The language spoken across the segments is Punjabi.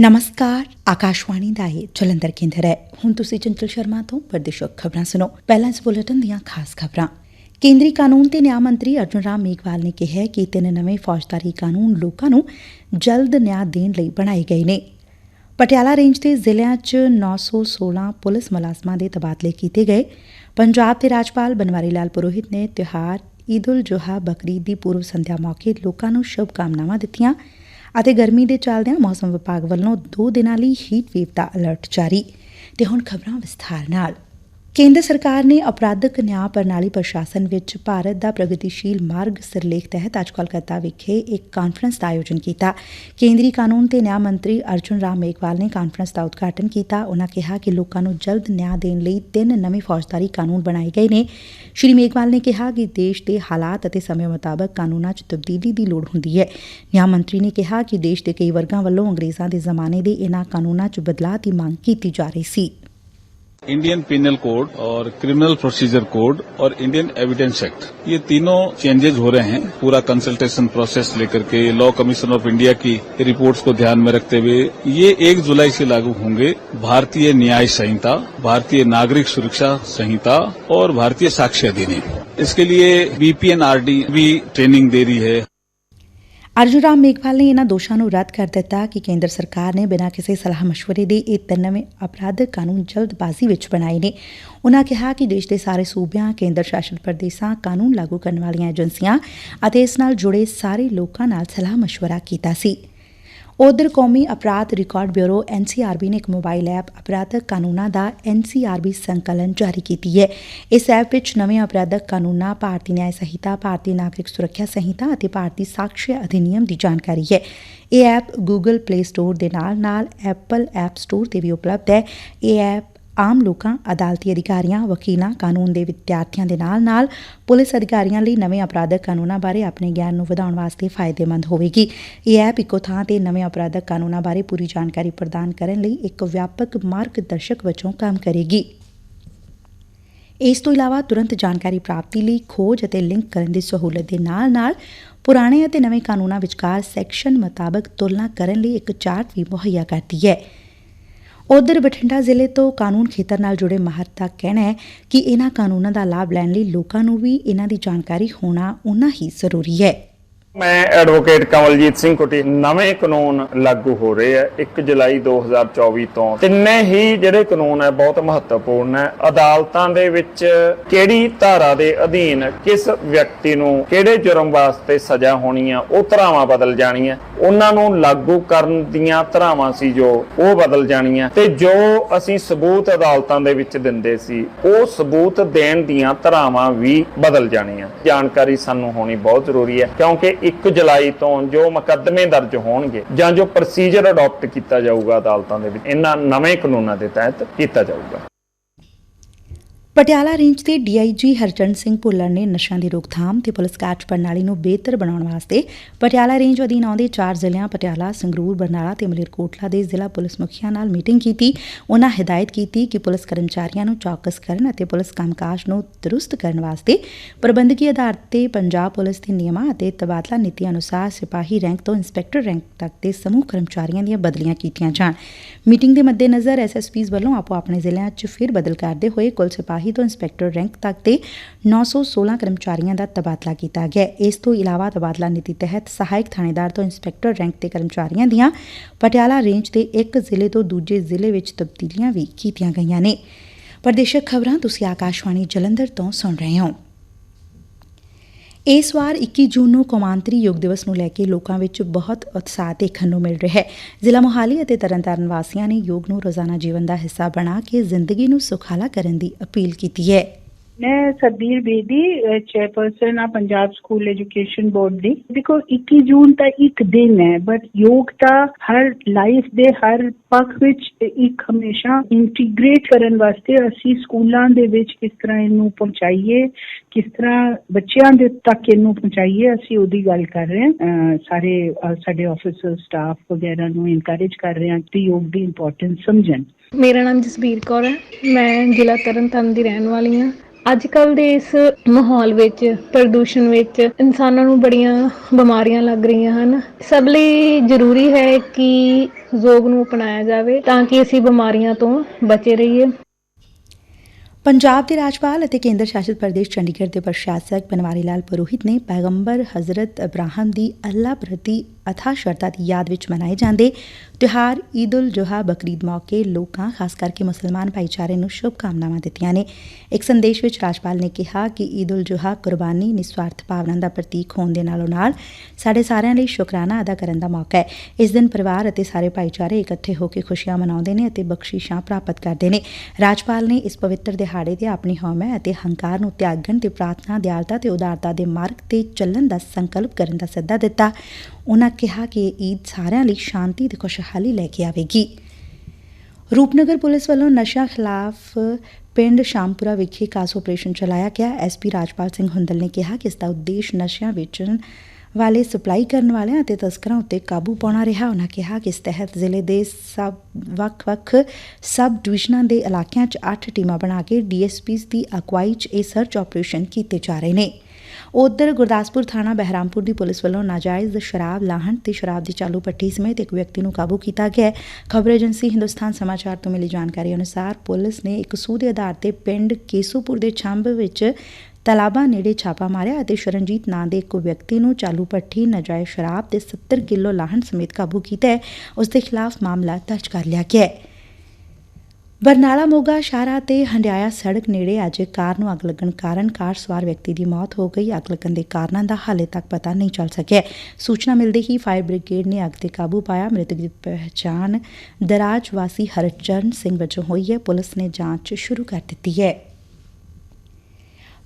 ਨਮਸਕਾਰ ਆਕਾਸ਼ਵਾਣੀ ਦਾ ਇਹ ਜਲੰਧਰ ਕੇਂਦਰ ਹੈ ਹੁਣ ਤੁਸੀਂ ਚੰਚਲ ਸ਼ਰਮਾ ਤੋਂ ਪ੍ਰਦੇਸ਼ਕ ਖਬਰਾਂ ਸੁਣੋ ਪਹਿਲਾਂ ਇਸ ਬੁਲੇਟਿਨ ਦੀਆਂ ਖਾਸ ਖਬਰਾਂ ਕੇਂਦਰੀ ਕਾਨੂੰਨ ਤੇ ਨਿਆਂ ਮੰਤਰੀ ਅਰਜੁਨ ਰਾਮ ਮੇਘਵਾਲ ਨੇ ਕਿਹਾ ਕਿ ਤਿੰਨ ਨਵੇਂ ਫੌਜਦਾਰੀ ਕਾਨੂੰਨ ਲੋਕਾਂ ਨੂੰ ਜਲਦ ਨਿਆਂ ਦੇਣ ਲਈ ਬਣਾਏ ਗਏ ਨੇ। ਪਟਿਆਲਾ ਰੇਂਜ ਦੇ ਜ਼ਿਲ੍ਹਿਆਂ 'ਚ 916 ਪੁਲਿਸ ਮੁਲਾਜ਼ਮਾਂ ਦੇ ਤਬਾਦਲੇ ਕੀਤੇ ਗਏ। ਪੰਜਾਬ ਦੇ ਰਾਜਪਾਲ ਬਨਵਾਰੀ ਲਾਲ ਪੁਰੋਹਿਤ ਨੇ ਤਿਉਹਾਰ, ਈਦ ਉਲ ਜੁਹਾ ਬਕਰੀਦ ਦੀ ਪੂਰਵ ਸੰਧਿਆ ਮੌਕੇ ਲੋਕਾਂ ਨੂੰ ਸ਼ੁਭ ਕਾਮਨਾਵਾਂ ਦਿੱਤੀਆਂ। ਅਤੇ ਗਰਮੀ ਦੇ ਚੱਲਦਿਆਂ ਮੌਸਮ ਵਿਭਾਗ ਵੱਲੋਂ 2 ਦਿਨਾਂ ਲਈ ਹੀਟ ਵੇਵ ਦਾ ਅਲਰਟ ਜਾਰੀ। ਤੇ ਹੁਣ ਖਬਰਾਂ ਵਿਸਥਾਰ ਨਾਲ। ਕੇਂਦਰ ਸਰਕਾਰ ਨੇ ਅਪਰਾਧਿਕ ਨਿਆਂ ਪ੍ਰਣਾਲੀ ਪ੍ਰਸ਼ਾਸਨ ਵਿੱਚ ਭਾਰਤ ਦਾ ਪ੍ਰਗਤੀਸ਼ੀਲ ਮਾਰਗ ਸਿਰਲੇਖ ਤਹਿਤ ਅੱਜ ਕੋਲਕਾਤਾ ਵਿਖੇ ਇੱਕ ਕਾਨਫਰੰਸ ਦਾ ਆਯੋਜਨ ਕੀਤਾ। ਕੇਂਦਰੀ ਕਾਨੂੰਨ ਤੇ ਨਿਆਂ ਮੰਤਰੀ ਅਰਜੁਨ ਰਾਮ ਮੇਘਵਾਲ ਨੇ ਕਾਨਫਰੰਸ ਦਾ ਉਦਘਾਟਨ ਕੀਤਾ। ਉਨ੍ਹਾਂ ਕਿਹਾ ਕਿ ਲੋਕਾਂ ਨੂੰ ਜਲਦ ਨਿਆਂ ਦੇਣ ਲਈ ਤਿੰਨ ਨਵੇਂ ਫੌਜਦਾਰੀ ਕਾਨੂੰਨ ਬਣਾਏ ਗਏ ਨੇ। ਸ਼੍ਰੀ ਮੇਘਵਾਲ ਨੇ ਕਿਹਾ ਕਿ ਦੇਸ਼ ਦੇ ਹਾਲਾਤ ਅਤੇ ਸਮੇਂ ਮੁਤਾਬਕ ਕਾਨੂੰਨਾਂ 'ਚ ਤਬਦੀਲੀ ਦੀ ਲੋੜ ਹੁੰਦੀ ਹੈ। ਨਿਆਂ ਮੰਤਰੀ ਨੇ ਕਿਹਾ ਕਿ ਦੇਸ਼ ਦੇ ਕਈ ਵਰਗਾਂ ਵੱਲੋਂ ਅੰਗਰੇਜ਼ਾਂ ਦੇ ਜ਼ਮਾਨੇ ਦੇ ਇਨ੍ਹਾਂ ਕਾਨੂੰਨਾਂ 'ਚ ਬਦਲਾਅ ਦੀ ਮੰਗ ਕੀਤੀ ਜਾ ਰਹੀ ਸੀ। इंडियन पिनल कोड और क्रिमिनल प्रोसीजर कोड और इंडियन एविडेंस एक्ट ये तीनों चेंजेज हो रहे हैं पूरा कंसल्टेशन प्रोसेस लेकर के लॉ कमीशन ऑफ़ इंडिया की रिपोर्ट्स को ध्यान में रखते हुए। ये एक जुलाई से लागू होंगे भारतीय न्याय संहिता, भारतीय नागरिक सुरक्षा संहिता और भारतीय साक्ष्य अधिनियम। इसके लिए बीपीएनआरडी भी ट्रेनिंग दे रही है। ਅਰਜੁਨ ਰਾਮ ਮੇਘਵਾਲ ਨੇ ਇਹਨਾਂ ਦੋਸ਼ਾਂ ਨੂੰ ਰੱਦ ਕਰ ਦਿੱਤਾ ਕਿ ਕੇਂਦਰ ਸਰਕਾਰ ਨੇ ਬਿਨਾਂ ਕਿਸੇ ਸਲਾਹ ਮਸ਼ਵਰੇ ਦੇ ਇਹ ਤਿੰਨ ਨਵੇਂ ਅਪਰਾਧਕ ਕਾਨੂੰਨ ਜਲਦਬਾਜ਼ੀ ਵਿੱਚ ਬਣਾਏ ਨੇ। ਉਨ੍ਹਾਂ ਕਿਹਾ ਕਿ ਦੇਸ਼ ਦੇ ਸਾਰੇ ਸੂਬਿਆਂ, ਕੇਂਦਰ ਸ਼ਾਸਤ ਪ੍ਰਦੇਸ਼ਾਂ ਕਾਨੂੰਨ ਲਾਗੂ ਕਰਨ ਵਾਲੀਆਂ ਏਜੰਸੀਆਂ ਅਤੇ ਇਸ ਨਾਲ ਜੁੜੇ ਸਾਰੇ ਲੋਕਾਂ ਨਾਲ ਸਲਾਹ ਮਸ਼ਵਰਾ ਕੀਤਾ ਸੀ। ਉਧਰ ਕੌਮੀ ਅਪਰਾਧ ਰਿਕਾਰਡ ਬਿਊਰੋ ਐਨਸੀਆਰਬੀ ਨੇ ਇੱਕ ਮੋਬਾਈਲ ਐਪ ਅਪਰਾਧਕ ਕਾਨੂੰਨਾਂ ਦਾ ਐਨਸੀਆਰਬੀ ਸੰਕਲਨ ਜਾਰੀ ਕੀਤੀ ਹੈ। ਇਸ ਐਪ ਵਿੱਚ ਨਵੇਂ ਅਪਰਾਧਕ ਕਾਨੂੰਨਾਂ, ਭਾਰਤੀ ਨਿਆਂ ਸੰਹਿਤਾ, ਭਾਰਤੀ ਨਾਗਰਿਕ ਸੁਰੱਖਿਆ ਸੰਹਿਤਾ ਅਤੇ ਭਾਰਤੀ ਸਾਕਸ਼ੀ ਅਧਿਨਿਯਮ ਦੀ ਜਾਣਕਾਰੀ ਹੈ। ਇਹ ਐਪ ਗੂਗਲ ਪਲੇ ਸਟੋਰ ਦੇ ਨਾਲ ਨਾਲ ਐਪਲ ਐਪ ਸਟੋਰ ਤੇ ਵੀ ਉਪਲਬਧ ਹੈ। ਇਹ ਐਪ ਆਮ ਲੋਕਾਂ, ਅਦਾਲਤੀ ਅਧਿਕਾਰੀਆਂ, ਵਕੀਲਾਂ, ਕਾਨੂੰਨ ਦੇ ਵਿਦਿਆਰਥੀਆਂ ਦੇ ਨਾਲ ਨਾਲ ਪੁਲਿਸ ਅਧਿਕਾਰੀਆਂ ਲਈ ਨਵੇਂ ਅਪਰਾਧਕ ਕਾਨੂੰਨਾਂ ਬਾਰੇ ਆਪਣੇ ਗਿਆਨ ਨੂੰ ਵਧਾਉਣ ਵਾਸਤੇ ਫਾਇਦੇਮੰਦ ਹੋਵੇਗੀ। ਇਹ ਐਪ ਇੱਕੋ ਥਾਂ ਤੇ ਨਵੇਂ ਅਪਰਾਧਕ ਕਾਨੂੰਨਾਂ ਬਾਰੇ ਪੂਰੀ ਜਾਣਕਾਰੀ ਪ੍ਰਦਾਨ ਕਰਨ ਲਈ ਇੱਕ ਵਿਆਪਕ ਮਾਰਗਦਰਸ਼ਕ ਵਜੋਂ ਕੰਮ ਕਰੇਗੀ। ਇਸ ਤੋਂ ਇਲਾਵਾ ਤੁਰੰਤ ਜਾਣਕਾਰੀ ਪ੍ਰਾਪਤੀ ਲਈ ਖੋਜ ਅਤੇ ਲਿੰਕ ਕਰਨ ਦੀ ਸਹੂਲਤ ਦੇ ਨਾਲ-ਨਾਲ ਪੁਰਾਣੇ ਅਤੇ ਨਵੇਂ ਕਾਨੂੰਨਾਂ ਵਿਚਕਾਰ ਸੈਕਸ਼ਨ ਮੁਤਾਬਕ ਤੁਲਨਾ ਕਰਨ ਲਈ ਇੱਕ ਚਾਰਟ ਵੀ ਮੁਹੱਈਆ ਕਰਦੀ ਹੈ। ਉਧਰ ਬਠਿੰਡਾ ਜ਼ਿਲ੍ਹੇ ਤੋਂ ਕਾਨੂੰਨ ਖੇਤਰ ਨਾਲ ਜੁੜੇ ਮਾਹਿਰ ਦਾ ਕਹਿਣਾ ਹੈ ਕਿ ਇਹਨਾਂ ਕਾਨੂੰਨਾਂ ਦਾ ਲਾਭ ਲੈਣ ਲਈ ਲੋਕਾਂ ਨੂੰ ਵੀ ਇਹਨਾਂ ਦੀ ਜਾਣਕਾਰੀ ਹੋਣਾ ਉਨਾ ਹੀ ਜ਼ਰੂਰੀ ਹੈ। ਮੈਂ ਐਡਵੋਕੇਟ ਕਮਲਜੀਤ ਸਿੰਘ ਕੁਟੀ, ਨਵੇਂ ਕਾਨੂੰਨ ਲਾਗੂ ਹੋ ਰਹੇ ਆ 1 ਜੁਲਾਈ 2024 ਤੋਂ। ਤਿੰਨੇ ਹੀ ਜਿਹੜੇ ਕਾਨੂੰਨ ਹੈ ਬਹੁਤ ਮਹੱਤਵਪੂਰਨ ਹੈ ਅਦਾਲਤਾਂ ਦੇ ਵਿੱਚ ਕਿਹੜੀ ਧਾਰਾ ਦੇ ਅਧੀਨ ਕਿਸ ਵਿਅਕਤੀ ਨੂੰ ਕਿਹੜੇ ਜੁਰਮ ਵਾਸਤੇ ਸਜ਼ਾ ਹੋਣੀ ਆ, ਉਹ ਧਾਰਾਵਾਂ ਬਦਲ ਜਾਣੀਆਂ। ਉਹਨਾਂ ਨੂੰ ਲਾਗੂ ਕਰਨ ਦੀਆਂ ਧਾਰਾਵਾਂ ਸੀ ਜੋ ਉਹ ਬਦਲ ਜਾਣੀਆਂ। ਤੇ ਜੋ ਅਸੀਂ ਸਬੂਤ ਅਦਾਲਤਾਂ ਦੇ ਵਿੱਚ ਦਿੰਦੇ ਸੀ, ਉਹ ਸਬੂਤ ਦੇਣ ਦੀਆਂ ਧਾਰਾਵਾਂ ਵੀ ਬਦਲ ਜਾਣੀਆਂ। ਜਾਣਕਾਰੀ ਸਾਨੂੰ ਹੋਣੀ ਬਹੁਤ ਜ਼ਰੂਰੀ ਹੈ ਕਿਉਂਕਿ 1 ਜੁਲਾਈ ਤੋਂ ਜੋ ਮੁਕੱਦਮੇ ਦਰਜ ਹੋਣਗੇ ਜਾਂ ਜੋ ਪ੍ਰੋਸੀਜਰ ਅਡਾਪਟ ਕੀਤਾ ਜਾਊਗਾ ਅਦਾਲਤਾਂ ਦੇ ਵਿੱਚ, ਇਹਨਾਂ ਨਵੇਂ ਕਾਨੂੰਨਾਂ ਦੇ ਤਹਿਤ ਕੀਤਾ ਜਾਊਗਾ। ਪਟਿਆਲਾ ਰੇਂਜ ਦੇ ਡੀਆਈਜੀ ਹਰਚਰਨ ਸਿੰਘ ਭੁੱਲਰ ਨੇ ਨਸ਼ਿਆਂ ਦੀ ਰੋਕਥਾਮ ਤੇ ਪੁਲਿਸ ਕਾਰਜ ਪ੍ਰਣਾਲੀ ਨੂੰ ਬਿਹਤਰ ਬਣਾਉਣ ਵਾਸਤੇ ਪਟਿਆਲਾ ਰੇਂਜ ਅਧੀਨ ਆਉਂਦੇ ਚਾਰ ਜ਼ਿਲ੍ਹਿਆਂ ਪਟਿਆਲਾ, ਸੰਗਰੂਰ, ਬਰਨਾਲਾ ਤੇ ਮਲੇਰਕੋਟਲਾ ਦੇ ਜ਼ਿਲ੍ਹਾ ਪੁਲਿਸ ਮੁਖੀਆਂ ਨਾਲ ਮੀਟਿੰਗ ਕੀਤੀ। ਉਨ੍ਹਾਂ ਹਦਾਇਤ ਕੀਤੀ ਕਿ ਪੁਲਿਸ ਕਰਮਚਾਰੀਆਂ ਨੂੰ ਚੌਕਸ ਕਰਨ ਅਤੇ ਪੁਲਿਸ ਕੰਮਕਾਜ ਨੂੰ ਦਰੁਸਤ ਕਰਨ ਵਾਸਤੇ ਪ੍ਰਬੰਧਕੀ ਆਧਾਰ ਤੇ ਪੰਜਾਬ ਪੁਲਿਸ ਦੇ ਨਿਯਮਾਂ ਅਤੇ ਤਬਾਦਲਾ ਨੀਤੀ ਅਨੁਸਾਰ ਸਿਪਾਹੀ ਰੈਂਕ ਤੋਂ ਇੰਸਪੈਕਟਰ ਰੈਂਕ ਤੱਕ ਦੇ ਸਮੂਹ ਕਰਮਚਾਰੀਆਂ ਦੀਆਂ ਬਦਲੀਆਂ ਕੀਤੀਆਂ ਜਾਣ। ਮੀਟਿੰਗ ਦੇ ਮੱਦੇਨਜ਼ਰ ਐਸਐਸਪੀਜ਼ ਵੱਲੋਂ ਆਪੋ ਆਪਣੇ ਜ਼ਿਲ੍ਹਿਆਂ 'ਚ ਫਿਰ ਬਦਲ ਕਰਦੇ ਹੋਏ ਕੁੱਲ ਸਿਪਾਹੀ ਸਿਪਾਹੀ ਤੋਂ ਇੰਸਪੈਕਟਰ ਰੈਂਕ ਤੱਕ ਦੇ 916 ਕਰਮਚਾਰੀਆਂ ਦਾ ਤਬਾਦਲਾ ਕੀਤਾ ਗਿਆ। ਇਸ ਤੋਂ ਇਲਾਵਾ ਤਬਾਦਲਾ ਨੀਤੀ ਤਹਿਤ ਸਹਾਇਕ ਥਾਣੇਦਾਰ ਤੋਂ ਇੰਸਪੈਕਟਰ ਰੈਂਕ ਦੇ ਕਰਮਚਾਰੀਆਂ ਦੀਆਂ ਪਟਿਆਲਾ ਰੇਂਜ ਦੇ ਇੱਕ ਜ਼ਿਲ੍ਹੇ ਤੋਂ ਦੂਜੇ ਜ਼ਿਲ੍ਹੇ ਵਿੱਚ ਤਬਦੀਲੀਆਂ ਵੀ ਕੀਤੀਆਂ ਗਈਆਂ ਨੇ। ਪ੍ਰਦੇਸ਼ਕ ਖਬਰਾਂ ਤੁਸੀਂ ਆਕਾਸ਼ਵਾਣੀ ਜਲੰਧਰ ਤੋਂ ਸੁਣ ਰਹੇ ਹੋ। ਇਸ ਵਾਰ 21 ਜੂਨ ਨੂੰ ਕੌਮਾਂਤਰੀ ਯੋਗ ਦਿਵਸ ਨੂੰ ਲੈ ਕੇ ਲੋਕਾਂ ਵਿੱਚ ਬਹੁਤ ਉਤਸ਼ਾਹ ਦੇਖਣ ਨੂੰ ਮਿਲ ਰਿਹਾ ਹੈ। ਜ਼ਿਲ੍ਹਾ ਮੋਹਾਲੀ ਅਤੇ ਤਰਨਤਾਰਨ ਵਾਸੀਆਂ ਨੇ ਯੋਗ ਨੂੰ ਰੋਜ਼ਾਨਾ ਜੀਵਨ ਦਾ ਹਿੱਸਾ ਬਣਾ ਕੇ ਜ਼ਿੰਦਗੀ ਨੂੰ ਸੁਖਾਲਾ ਕਰਨ ਦੀ ਅਪੀਲ ਕੀਤੀ ਹੈ। ਮੈਂ ਸਰਬੀਰ ਬੇਦੀ ਚੇਅਰਪਰਸਨ ਆ ਪੰਜਾਬ ਸਕੂਲ ਐਜੂਕੇਸ਼ਨ ਬੋਰਡ ਦੀ। ਦੇਖੋ 21 ਜੂਨ ਤਾਂ ਇੱਕ ਦਿਨ ਹੈ ਬਟ ਯੋਗ ਤਾਂ ਹਰ ਲਾਈਫ ਦੇ ਹਰ ਪੱਖ ਵਿੱਚ ਇੱਕ ਹਮੇਸ਼ਾ ਇੰਟੀਗ੍ਰੇਟ ਕਰਨ ਵਾਸਤੇ ਅਸੀਂ ਸਕੂਲਾਂ ਦੇ ਵਿੱਚ ਕਿਸ ਤਰ੍ਹਾਂ ਇਹਨੂੰ ਪਹੁੰਚਾਈਏ, ਕਿਸ ਤਰ੍ਹਾਂ ਬੱਚਿਆਂ ਦੇ ਤੱਕ ਇਹਨੂੰ ਪਹੁੰਚਾਈਏ, ਅਸੀਂ ਉਹਦੀ ਗੱਲ ਕਰ ਰਹੇ ਹਾਂ। ਸਾਰੇ ਸਾਡੇ ਆਫੀਸਰ ਸਟਾਫ ਵਗੈਰਾ ਨੂੰ ਇਨਕਰੇਜ ਕਰ ਰਹੇ ਹਾਂ ਕਿ ਯੋਗ ਦੀ ਇੰਪੋਰਟੈਂਸ ਸਮਝਣ। ਮੇਰਾ ਨਾਮ ਜਸਬੀਰ ਕੌਰ ਹੈ। ਮੈਂ ਜ਼ਿਲ੍ਹਾ ਤਰਨਤਾਰਨ ਦੀ ਰਹਿਣ ਵਾਲੀ ਹਾਂ। ਅੱਜ ਕੱਲ ਦੇ ਇਸ ਮਾਹੌਲ ਵਿੱਚ, ਪ੍ਰਦੂਸ਼ਣ ਵਿੱਚ ਇਨਸਾਨਾਂ ਨੂੰ ਬੜੀਆਂ ਬਿਮਾਰੀਆਂ ਲੱਗ ਰਹੀਆਂ ਹਨ। ਸਭ ਲਈ ਜ਼ਰੂਰੀ ਹੈ ਕਿ ਯੋਗ ਨੂੰ ਅਪਣਾਇਆ ਜਾਵੇ ਤਾਂ ਕਿ ਅਸੀਂ ਬਿਮਾਰੀਆਂ ਤੋਂ ਬਚੇ ਰਹੀਏ। ਪੰਜਾਬ ਦੇ ਰਾਜਪਾਲ ਅਤੇ ਕੇਂਦਰ ਸ਼ਾਸਿਤ ਪ੍ਰਦੇਸ਼ ਚੰਡੀਗੜ੍ਹ ਦੇ ਪ੍ਰਸ਼ਾਸਕ ਬਨਵਾਰੀ ਲਾਲ ਪੁਰੋਹਿਤ ਨੇ ਪੈਗੰਬਰ ਹਜ਼ਰਤ ਇਬਰਾਹਿਮ ਦੀ ਅੱਲਾਹ ਪ੍ਰਤੀ ਅਥਾ ਸ਼ਰਧਾ ਦੀ ਯਾਦ ਵਿੱਚ ਮਨਾਏ ਜਾਂਦੇ ਤਿਉਹਾਰ ਈਦ ਉਲ ਜੁਹਾ ਬਕਰੀਦ ਮੌਕੇ ਲੋਕਾਂ, ਖਾਸ ਕਰਕੇ ਮੁਸਲਮਾਨ ਭਾਈਚਾਰੇ ਨੂੰ ਸ਼ੁਭ ਕਾਮਨਾਵਾਂ ਦਿੱਤੀਆਂ ਨੇ। ਇੱਕ ਸੰਦੇਸ਼ ਵਿੱਚ ਰਾਜਪਾਲ ਨੇ ਕਿਹਾ ਕਿ ਈਦ ਉਲ ਜੁਹਾ ਕੁਰਬਾਨੀ ਨਿਸਵਾਰਥ ਭਾਵਨਾ ਦਾ ਪ੍ਰਤੀਕ ਹੋਣ ਦੇ ਨਾਲੋਂ ਨਾਲ ਸਾਡੇ ਸਾਰਿਆਂ ਲਈ ਸ਼ੁਕਰਾਨਾ ਅਦਾ ਕਰਨ ਦਾ ਮੌਕਾ ਹੈ। ਇਸ ਦਿਨ ਪਰਿਵਾਰ ਅਤੇ ਸਾਰੇ ਭਾਈਚਾਰੇ ਇਕੱਠੇ ਹੋ ਕੇ ਖੁਸ਼ੀਆਂ ਮਨਾਉਂਦੇ ਨੇ ਅਤੇ ਬਖਸ਼ਿਸ਼ਾਂ ਪ੍ਰਾਪਤ ਕਰਦੇ ਨੇ। ਰਾਜਪਾਲ ਨੇ ਇਸ ਪਵਿੱਤਰ ਦਿਹਾੜੇ ਤੇ ਆਪਣੀ ਹਉਮੈ ਅਤੇ ਹੰਕਾਰ ਨੂੰ ਤਿਆਗਣ ਤੇ ਪ੍ਰਾਰਥਨਾ, ਦਿਆਲਤਾ ਤੇ ਉਦਾਰਤਾ ਦੇ ਮਾਰਗ ਤੇ ਚੱਲਣ ਦਾ ਸੰਕਲਪ ਕਰਨ ਦਾ ਸੱਦਾ ਦਿੱਤਾ। ਉਨ੍ਹਾਂ ਕਿਹਾ ਕਿ ਇਹ ਈਦ ਸਾਰਿਆਂ ਲਈ ਸ਼ਾਂਤੀ ਤੇ ਖੁਸ਼ਹਾਲੀ ਲੈ ਕੇ ਆਵੇਗੀ। ਰੂਪਨਗਰ ਪੁਲਿਸ ਵੱਲੋਂ ਨਸ਼ਾ ਖਿਲਾਫ ਪਿੰਡ ਸ਼ਾਮਪੁਰਾ ਵਿਖੇ ਕਾਸ ਆਪਰੇਸ਼ਨ ਚਲਾਇਆ ਗਿਆ। ਐਸਪੀ ਰਾਜਪਾਲ ਸਿੰਘ ਹੁੰਦਲ ਨੇ ਕਿਹਾ ਕਿ ਇਸ ਦਾ ਉਦੇਸ਼ ਨਸ਼ਿਆਂ ਵੇਚਣ ਵਾਲੇ ਸਪਲਾਈ ਕਰਨ ਵਾਲਿਆਂ ਅਤੇ ਤਸਕਰਾਂ ਉੱਤੇ ਕਾਬੂ ਪਾਉਣਾ ਰਿਹਾ। ਉਹਨਾਂ ਕਿਹਾ ਕਿ ਇਸ ਤਹਿਤ ਜ਼ਿਲ੍ਹੇ ਦੇ ਸਭ, ਵੱਖ-ਵੱਖ ਸਬ ਡਿਵੀਜ਼ਨਾਂ ਦੇ ਇਲਾਕਿਆਂ 'ਚ 8 ਟੀਮਾਂ ਬਣਾ ਕੇ ਡੀਐਸਪੀਸ ਦੀ ਅਗਵਾਈ 'ਚ ਇਹ ਸਰਚ ਆਪਰੇਸ਼ਨ ਕੀਤੇ ਜਾ ਰਹੇ ਨੇ। ਉਧਰ ਗੁਰਦਾਸਪੁਰ ਥਾਣਾ ਬਹਿਰਾਮਪੁਰ ਦੀ ਪੁਲਿਸ ਵੱਲੋਂ ਨਾਜਾਇਜ਼ ਸ਼ਰਾਬ ਲਾਹਣ ਤੇ ਸ਼ਰਾਬ ਦੀ ਚਾਲੂ ਪੱਟੀ ਸਮੇਤ ਇੱਕ ਵਿਅਕਤੀ ਨੂੰ ਕਾਬੂ ਕੀਤਾ ਗਿਆ ਹੈ। ਖਬਰ ਏਜੰਸੀ ਹਿੰਦੁਸਤਾਨ ਸਮਾਚਾਰ ਤੋਂ ਮਿਲੀ ਜਾਣਕਾਰੀ ਅਨੁਸਾਰ ਪੁਲਿਸ ਨੇ ਇੱਕ ਸੂਹ ਦੇ ਆਧਾਰ ਤੇ ਪਿੰਡ ਕੇਸੂਪੁਰ ਦੇ ਛੰਭ ਵਿੱਚ ਤਲਾਬਾ ਨੇੜੇ ਛਾਪਾ ਮਾਰਿਆ ਅਤੇ ਸ਼ਰਨਜੀਤ ਨਾਂ ਦੇ ਇੱਕ ਵਿਅਕਤੀ ਨੂੰ ਚਾਲੂ ਭੱਠੀ ਨਜਾਇਜ਼ ਸ਼ਰਾਬ ਤੇ 70 ਕਿਲੋ ਲਾਹਣ ਸਮੇਤ ਕਾਬੂ ਕੀਤਾ ਹੈ। ਉਸ ਦੇ ਖਿਲਾਫ ਮਾਮਲਾ ਦਰਜ ਕਰ ਲਿਆ ਗਿਆ ਹੈ। ਬਰਨਾਲਾ ਮੋਗਾ ਸ਼ਾਹਰਾ ਤੇ ਹੰਡਿਆਇਆ ਸੜਕ ਨੇੜੇ ਅੱਜ ਕਾਰ ਨੂੰ ਅੱਗ ਲੱਗਣ ਕਾਰਨ ਕਾਰ ਸਵਾਰ ਵਿਅਕਤੀ ਦੀ ਮੌਤ ਹੋ ਗਈ। ਅੱਗ ਲੱਗਣ ਦੇ ਕਾਰਨਾਂ ਦਾ ਹਾਲੇ ਤੱਕ ਪਤਾ ਨਹੀਂ ਚੱਲ ਸਕਿਆ। ਸੂਚਨਾ ਮਿਲਦੇ ਹੀ ਫਾਇਰ ਬ੍ਰਿਗੇਡ ਨੇ ਅੱਗ ਤੇ ਕਾਬੂ ਪਾਇਆ। ਮ੍ਰਿਤਕ ਦੀ ਪਛਾਣ ਦਰਾਜ ਵਾਸੀ ਹਰਚਰਨ ਸਿੰਘ ਵਜੋਂ ਹੋਈ ਹੈ। ਪੁਲਿਸ ਨੇ ਜਾਂਚ ਸ਼ੁਰੂ ਕਰ ਦਿੱਤੀ ਹੈ।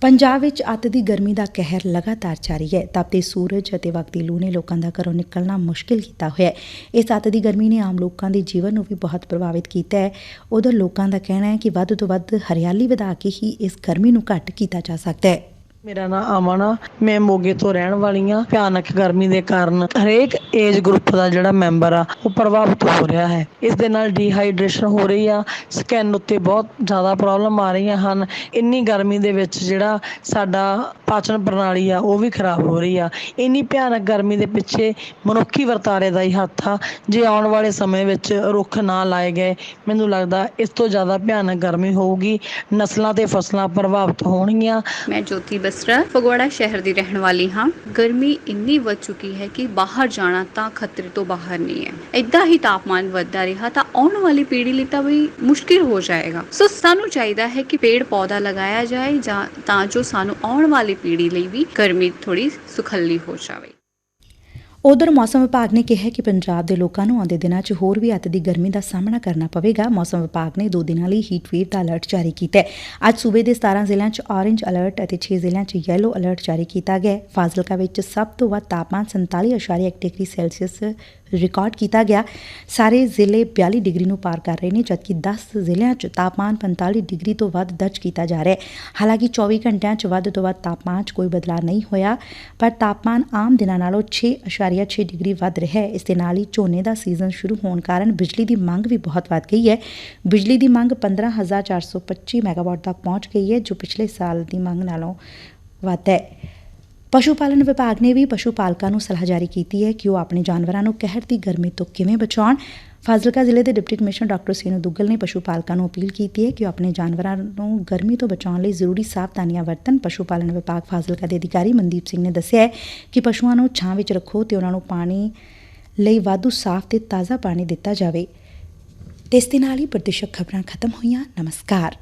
ਪੰਜਾਬ ਵਿੱਚ ਅੱਤ ਦੀ ਗਰਮੀ ਦਾ ਕਹਿਰ ਲਗਾਤਾਰ ਜਾਰੀ ਹੈ। ਤਪਦੇ ਸੂਰਜ ਅਤੇ ਵਕਤੀ ਲੂ ਨੇ ਲੋਕਾਂ ਦਾ ਘਰੋਂ ਨਿਕਲਣਾ ਮੁਸ਼ਕਿਲ ਕੀਤਾ ਹੋਇਆ ਹੈ। ਇਸ ਅੱਤ ਦੀ ਗਰਮੀ ਨੇ ਆਮ ਲੋਕਾਂ ਦੇ ਜੀਵਨ ਨੂੰ ਵੀ ਬਹੁਤ ਪ੍ਰਭਾਵਿਤ ਕੀਤਾ ਹੈ। ਉਧਰ ਲੋਕਾਂ ਦਾ ਕਹਿਣਾ ਹੈ ਕਿ ਵੱਧ ਤੋਂ ਵੱਧ ਹਰਿਆਲੀ ਵਧਾ ਕੇ ਹੀ ਇਸ ਗਰਮੀ ਨੂੰ ਘੱਟ ਕੀਤਾ ਜਾ ਸਕਦਾ ਹੈ। ਮੇਰਾ ਨਾਮ ਅਮਨ ਆ। ਮੈਂ ਮੋਗੇ ਤੋਂ ਰਹਿਣ ਵਾਲੀ ਆ। ਭਿਆਨਕ ਗਰਮੀ ਦੇ ਕਾਰਨ ਹਰੇਕ ਏਜ ਗਰੁੱਪ ਦਾ ਜਿਹੜਾ ਮੈਂਬਰ ਆ, ਉਹ ਪ੍ਰਭਾਵਿਤ ਹੋ ਰਿਹਾ ਹੈ। ਇਸ ਦੇ ਨਾਲ ਡੀਹਾਈਡਰੇਸ਼ਨ ਹੋ ਰਹੀ ਆ। ਸਕਿਨ ਉੱਤੇ ਬਹੁਤ ਜ਼ਿਆਦਾ ਪ੍ਰੋਬਲਮ ਆ ਰਹੀਆਂ ਹਨ। ਇੰਨੀ ਗਰਮੀ ਦੇ ਵਿੱਚ ਜਿਹੜਾ ਸਾਡਾ ਪਾਚਨ ਪ੍ਰਣਾਲੀ ਆ, ਉਹ ਵੀ ਖਰਾਬ ਹੋ ਰਹੀ ਆ। ਇੰਨੀ ਭਿਆਨਕ ਗਰਮੀ ਦੇ ਪਿੱਛੇ ਮਨੁੱਖੀ ਵਰਤਾਰੇ ਦਾ ਹੀ ਹੱਥ ਆ। ਜੇ ਆਉਣ ਵਾਲੇ ਸਮੇਂ ਵਿੱਚ ਰੁੱਖ ਨਾ ਲਾਏ ਗਏ, ਮੈਨੂੰ ਲੱਗਦਾ ਇਸ ਤੋਂ ਜ਼ਿਆਦਾ ਭਿਆਨਕ ਗਰਮੀ ਹੋਊਗੀ। ਨਸਲਾਂ ਤੇ ਫਸਲਾਂ ਪ੍ਰਭਾਵਿਤ ਹੋਣਗੀਆਂ। ਮੈਂ ਜੋਤੀ ਬਸਰਾ ਫਗਵਾੜਾ ਸ਼ਹਿਰ ਦੀ ਰਹਿਣ ਵਾਲੀ ਹਾਂ। ਗਰਮੀ ਇੰਨੀ ਵੱਧ ਚੁੱਕੀ ਹੈ ਕਿ ਬਾਹਰ ਜਾਣਾ ਤਾਂ ਖਤਰੇ ਤੋਂ ਬਾਹਰ ਨਹੀਂ ਹੈ। ਇਦਾਂ ਹੀ ਤਾਪਮਾਨ ਵੱਧਦਾ ਰਿਹਾ ਤਾਂ ਆਉਣ ਵਾਲੀ ਪੀੜ੍ਹੀ ਲਈ ਤਾਂ ਵੀ ਮੁਸ਼ਕਿਲ ਹੋ ਜਾਏਗਾ। ਸੋ ਸਾਨੂੰ ਚਾਹੀਦਾ ਹੈ ਕਿ ਪੇੜ ਪੌਦਾ ਲਗਾਇਆ ਜਾਏ ਜਾਂ ਤਾਂ ਜੋ ਸਾਨੂੰ ਆਉਣ ਵਾਲੀ ਪੀੜ੍ਹੀ ਲਈ ਵੀ ਗਰਮੀ ਥੋੜੀ ਸੁਖੱਲੀ ਹੋ ਜਾਵੇ। ਉਧਰ ਮੌਸਮ ਵਿਭਾਗ ਨੇ ਕਿਹਾ ਕਿ ਪੰਜਾਬ ਦੇ ਲੋਕਾਂ ਨੂੰ ਆਉਂਦੇ ਦਿਨਾਂ 'ਚ ਹੋਰ ਵੀ ਅੱਤ ਦੀ ਗਰਮੀ ਦਾ ਸਾਹਮਣਾ ਕਰਨਾ ਪਵੇਗਾ। ਮੌਸਮ ਵਿਭਾਗ ਨੇ ਦੋ ਦਿਨਾਂ ਲਈ ਹੀਟ ਵੇਵ ਦਾ ਅਲਰਟ ਜਾਰੀ ਕੀਤਾ ਹੈ। ਅੱਜ ਸੂਬੇ ਦੇ 17 ਜ਼ਿਲ੍ਹਿਆਂ 'ਚ ਔਰੇਂਜ ਅਲਰਟ ਅਤੇ 6 ਜ਼ਿਲ੍ਹਿਆਂ 'ਚ ਯੈਲੋ ਅਲਰਟ ਜਾਰੀ ਕੀਤਾ ਗਿਆ ਫਾਜ਼ਿਲਕਾ ਵਿੱਚ ਸਭ ਤੋਂ ਵੱਧ ਤਾਪਮਾਨ 47.1 ਡਿਗਰੀ ਸੈਲਸੀਅਸ ਰਿਕਾਰਡ ਕੀਤਾ ਗਿਆ। ਸਾਰੇ ਜ਼ਿਲ੍ਹੇ 42 ਡਿਗਰੀ ਨੂੰ ਪਾਰ ਕਰ ਰਹੇ ਨੇ, ਜਦਕਿ 10 ਜ਼ਿਲ੍ਹਿਆਂ 'ਚ ਤਾਪਮਾਨ 45 ਡਿਗਰੀ ਤੋਂ ਵੱਧ ਦਰਜ ਕੀਤਾ ਜਾ ਰਿਹਾ ਹੈ। ਹਾਲਾਂਕਿ 24 ਘੰਟਿਆਂ 'ਚ ਵੱਧ ਤੋਂ ਵੱਧ ਤਾਪਮਾਨ 'ਚ ਕੋਈ ਬਦਲਾਅ ਨਹੀਂ ਹੋਇਆ, ਪਰ ਤਾਪਮਾਨ ਆਮ ਦਿਨਾਂ ਨਾਲੋਂ 6.6 ਡਿਗਰੀ ਵੱਧ ਰਿਹਾ ਹੈ। ਇਸ ਦੇ ਨਾਲ ਹੀ ਝੋਨੇ ਦਾ ਸੀਜ਼ਨ ਸ਼ੁਰੂ ਹੋਣ ਕਾਰਨ ਬਿਜਲੀ ਦੀ ਮੰਗ ਵੀ ਬਹੁਤ ਵੱਧ ਗਈ ਹੈ। ਬਿਜਲੀ ਦੀ ਮੰਗ 15425 ਮੈਗਾਵਾਟ ਤੱਕ ਪਹੁੰਚ ਗਈ ਹੈ, ਜੋ ਪਿਛਲੇ ਸਾਲ ਦੀ ਮੰਗ ਨਾਲੋਂ ਵੱਧ ਹੈ। ਪਸ਼ੂ ਪਾਲਣ ਵਿਭਾਗ ਨੇ ਵੀ ਪਸ਼ੂ ਪਾਲਕਾਂ ਨੂੰ ਸਲਾਹ ਜਾਰੀ ਕੀਤੀ ਹੈ ਕਿ ਉਹ ਆਪਣੇ ਜਾਨਵਰਾਂ ਨੂੰ ਕਹਿਰ ਦੀ ਗਰਮੀ ਤੋਂ ਕਿਵੇਂ ਬਚਾਉਣ। ਫਾਜ਼ਿਲਕਾ ਜ਼ਿਲ੍ਹੇ ਦੇ deputy commissioner doctor Seenu Duggal ਨੇ ਪਸ਼ੂ ਪਾਲਕਾਂ ਨੂੰ ਅਪੀਲ ਕੀਤੀ ਹੈ ਕਿ ਉਹ ਆਪਣੇ ਜਾਨਵਰਾਂ ਨੂੰ ਗਰਮੀ ਤੋਂ ਬਚਾਉਣ ਲਈ ਜ਼ਰੂਰੀ ਸਾਵਧਾਨੀਆਂ ਵਰਤਣ। ਪਸ਼ੂ ਪਾਲਣ ਵਿਭਾਗ ਫਾਜ਼ਿਲਕਾ ਦੇ ਅਧਿਕਾਰੀ ਮਨਦੀਪ ਸਿੰਘ ਨੇ ਦੱਸਿਆ ਕਿ ਪਸ਼ੂਆਂ ਨੂੰ ਛਾਂ ਵਿੱਚ ਰੱਖੋ ਤੇ ਉਹਨਾਂ ਨੂੰ ਪਾਣੀ ਲਈ ਵਾਧੂ ਸਾਫ਼ ਤੇ ਤਾਜ਼ਾ ਪਾਣੀ ਦਿੱਤਾ ਜਾਵੇ। ਤੇ ਇਸ ਦੇ ਨਾਲ ਹੀ ਪ੍ਰਦੇਸ਼ਕ ਖਬਰਾਂ ਖਤਮ ਹੋਈਆਂ। ਨਮਸਕਾਰ।